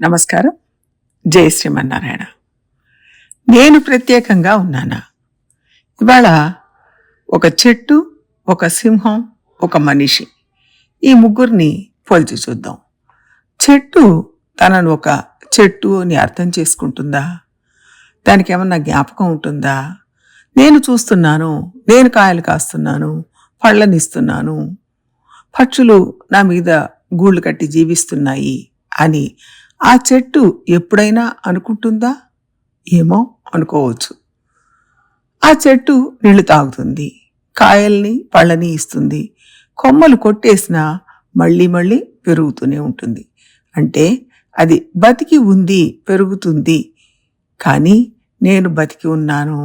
నమస్కారం. జై శ్రీమన్నారాయణ. నేను ప్రత్యేకంగా ఉన్నానా? ఇవాళ ఒక చెట్టు ఒక సింహం ఒక మనిషి ఈ ముగ్గురిని పోల్చి చూద్దాం. చెట్టు తనను ఒక చెట్టు అని అర్థం చేసుకుంటుందా? దానికి ఏమన్నా జ్ఞాపకం ఉంటుందా? నేను చూస్తున్నాను నేను కాయలు కాస్తున్నాను పళ్ళనిస్తున్నాను పక్షులు నా మీద గూళ్ళు కట్టి జీవిస్తున్నాయి అని ఆ చెట్టు ఎప్పుడైనా అనుకుంటుందా? ఏమో అనుకోవచ్చు. ఆ చెట్టు నీళ్ళు తాగుతుంది కాయల్ని పళ్ళని ఇస్తుంది కొమ్మలు కొట్టేసినా మళ్ళీ మళ్ళీ పెరుగుతూనే ఉంటుంది. అంటే అది బతికి ఉంది పెరుగుతుంది. కానీ నేను బతికి ఉన్నాను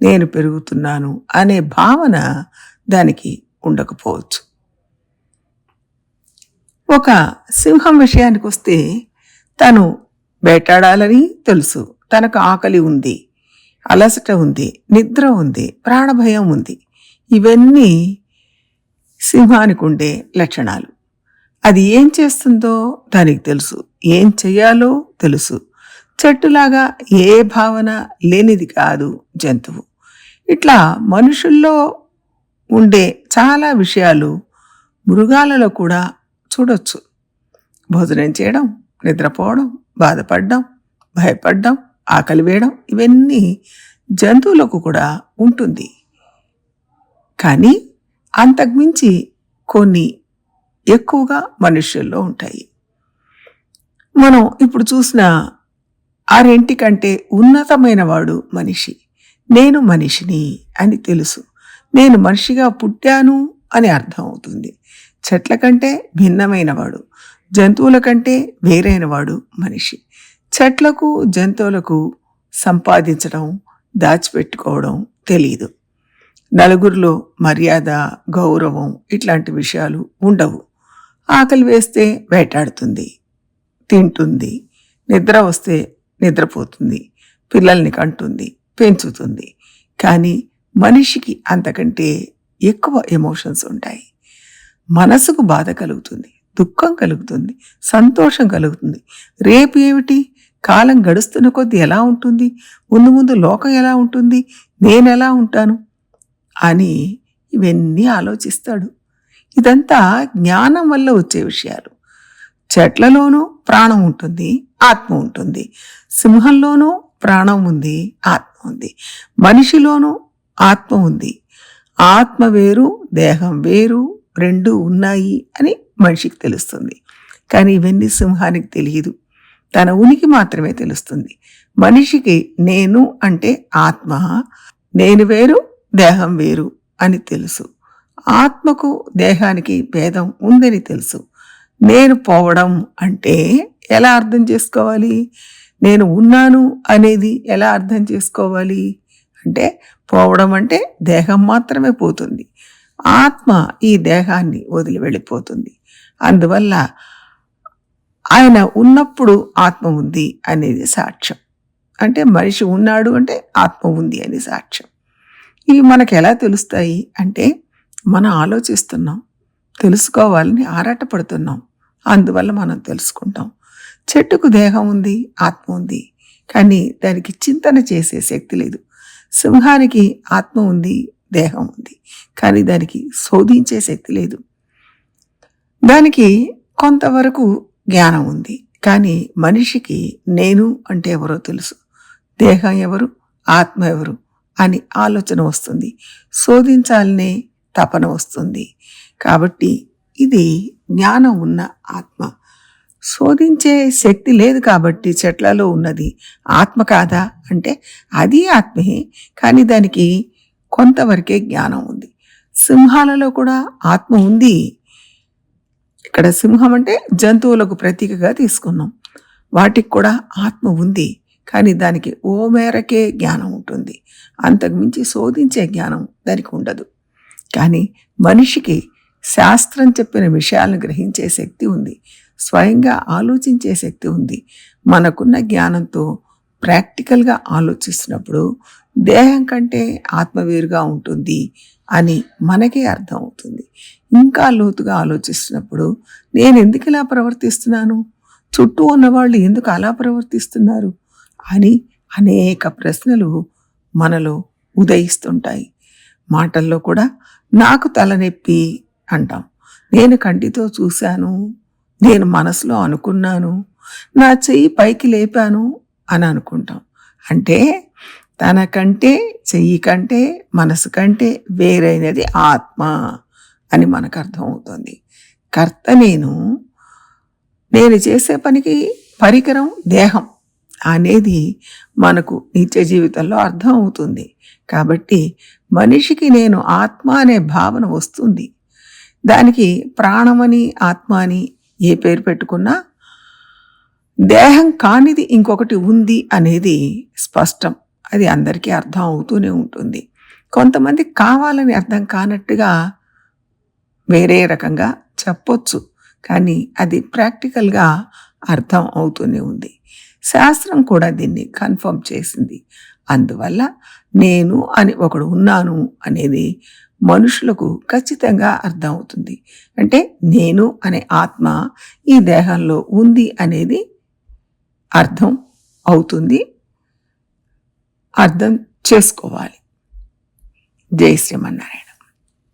నేను పెరుగుతున్నాను అనే భావన దానికి ఉండకపోవచ్చు. ఒక సింహం విషయానికి వస్తే తను వేటాడాలని తెలుసు. తనకు ఆకలి ఉంది అలసట ఉంది నిద్ర ఉంది ప్రాణభయం ఉంది. ఇవన్నీ సింహానికి ఉండే లక్షణాలు. అది ఏం చేస్తుందో దానికి తెలుసు. ఏం చేయాలో తెలుసు. చెట్టులాగా ఏ భావన లేనిది కాదు జంతువు. ఇట్లా మనుషుల్లో ఉండే చాలా విషయాలు మృగాలలో కూడా చూడొచ్చు. భోజనం చేయడం నిద్రపోవడం బాధపడడం భయపడడం ఆకలి వేయడం ఇవన్నీ జంతువులకు కూడా ఉంటుంది. కానీ అంతకుమించి కొన్ని ఎక్కువగా మనుషుల్లో ఉంటాయి. మనం ఇప్పుడు చూసిన ఆరింటికంటే ఉన్నతమైన వాడు మనిషి. నేను మనిషిని అని తెలుసు. నేను మనిషిగా పుట్టాను అని అర్థం అవుతుంది. చెట్ల కంటే భిన్నమైనవాడు జంతువుల కంటే వేరైనవాడు మనిషి. చెట్లకు జంతువులకు సంపాదించడం దాచిపెట్టుకోవడం తెలియదు నలుగురిలో మర్యాద గౌరవం ఇట్లాంటి విషయాలు ఉండవు. ఆకలి వేస్తే వేటాడుతుంది తింటుంది నిద్ర వస్తే నిద్రపోతుంది పిల్లల్ని కంటుంది పెంచుతుంది. కానీ మనిషికి అంతకంటే ఎక్కువ ఎమోషన్స్ ఉంటాయి. మనసుకు బాధ కలుగుతుంది. దుఃఖం కలుగుతుంది సంతోషం కలుగుతుంది. రేపు ఏమిటి? కాలం గడుస్తున్న కొద్దీ ఎలా ఉంటుంది? ముందు ముందు లోకం ఎలా ఉంటుంది? నేను ఎలా ఉంటాను? అని ఇవన్నీ ఆలోచిస్తాడు. ఇదంతా జ్ఞానం వల్ల వచ్చే విషయాలు. చెట్లలోనూ ప్రాణం ఉంటుంది ఆత్మ ఉంటుంది. సింహంలోనూ ప్రాణం ఉంది ఆత్మ ఉంది. మనిషిలోనూ ఆత్మ ఉంది. ఆత్మ వేరు దేహం వేరు రెండు ఉన్నాయి అని మనిషికి తెలుస్తుంది. కానీ ఇవన్నీ సింహానికి తెలియదు. తన ఉనికి మాత్రమే తెలుస్తుంది. మనిషికి నేను అంటే ఆత్మ నేను వేరు దేహం వేరు అని తెలుసు. ఆత్మకు దేహానికి భేదం ఉందని తెలుసు. నేను పోవడం అంటే ఎలా అర్థం చేసుకోవాలి? నేను ఉన్నాను అనేది ఎలా అర్థం చేసుకోవాలి? అంటే పోవడం అంటే దేహం మాత్రమే పోతుంది. ఆత్మ ఈ దేహాన్ని వదిలి వెళ్ళిపోతుంది. అందువల్ల ఆయన ఉన్నప్పుడు ఆత్మ ఉంది అనేది సాక్ష్యం. అంటే మనిషి ఉన్నాడు అంటే ఆత్మ ఉంది అని సాక్ష్యం. ఇవి మనకు ఎలా తెలుస్తాయి? అంటే మనం ఆలోచిస్తున్నాం తెలుసుకోవాలని ఆరాటపడుతున్నాం. అందువల్ల మనం తెలుసుకుంటాం. చెట్టుకు దేహం ఉంది ఆత్మ ఉంది. కానీ దానికి చింతన చేసే శక్తి లేదు. సింహానికి ఆత్మ ఉంది దేహం ఉంది కానీ దానికి శోధించే శక్తి లేదు. దానికి కొంతవరకు జ్ఞానం ఉంది. కానీ మనిషికి నేను అంటే ఎవరో తెలుసు. దేహం ఎవరు? ఆత్మ ఎవరు? అని ఆలోచన వస్తుంది. శోధించాలనే తపన వస్తుంది. కాబట్టి ఇది జ్ఞానం ఉన్న ఆత్మ. శోధించే శక్తి లేదు కాబట్టి చెట్లలో ఉన్నది ఆత్మ కాదా? అంటే అది ఆత్మే. కానీ దానికి కొంతవరకే జ్ఞానం ఉంది. సింహాలలో కూడా ఆత్మ ఉంది. ఇక్కడ సింహం అంటే జంతువులకు ప్రతీకగా తీసుకున్నాం. వాటికి కూడా ఆత్మ ఉంది. కానీ దానికి ఓ మేరకే జ్ఞానం ఉంటుంది. అంతకుమించి శోధించే జ్ఞానం దానికి ఉండదు. కానీ మనిషికి శాస్త్రం చెప్పిన విషయాలను గ్రహించే శక్తి ఉంది. స్వయంగా ఆలోచించే శక్తి ఉంది. మనకున్న జ్ఞానంతో ప్రాక్టికల్గా ఆలోచిస్తున్నప్పుడు దేహం కంటే ఆత్మ వేరుగా ఉంటుంది అని మనకే అర్థం అవుతుంది ఇంకా లోతుగా ఆలోచిస్తున్నప్పుడు నేను ఎందుకు ఇలా ప్రవర్తిస్తున్నాను? చుట్టూ ఉన్నవాళ్ళు ఎందుకు అలా ప్రవర్తిస్తున్నారు? అని అనేక ప్రశ్నలు మనలో ఉదయిస్తుంటాయి. మాటల్లో కూడా నాకు తలనొప్పి అంటాం. నేను కంటితో చూశాను నేను మనసులో అనుకున్నాను నా చెయ్యి పైకి లేపాను అని అనుకుంటాం. అంటే తన కంటే చెయ్యి కంటే మనసు కంటే వేరైనది ఆత్మ అని మనకు అర్థమవుతుంది. కర్త నేను నేను చేసే పనికి పరికరం దేహం అనేది మనకు నిత్య జీవితంలో అర్థం అవుతుంది కాబట్టి మనిషికి నేను ఆత్మ అనే భావన వస్తుంది. దానికి ప్రాణమని ఆత్మ అని ఏ పేరు పెట్టుకున్నా దేహం కానిది ఇంకొకటి ఉంది అనేది స్పష్టం. అది అందరికీ అర్థం అవుతూనే ఉంటుంది. కొంతమంది కావాలని అర్థం కానట్టుగా వేరే రకంగా చెప్పొచ్చు. కానీ అది ప్రాక్టికల్గా అర్థం అవుతూనే ఉంది. శాస్త్రం కూడా దీన్ని కన్ఫర్మ్ చేసింది. అందువల్ల నేను అని ఒకడు ఉన్నాను అనేది మనుషులకు ఖచ్చితంగా అర్థం అవుతుంది. అంటే నేను అనే ఆత్మ ఈ దేహంలో ఉంది అనేది అర్థం అవుతుంది. అర్థం చేసుకోవాలి జై శ్రీమన్నారాయణ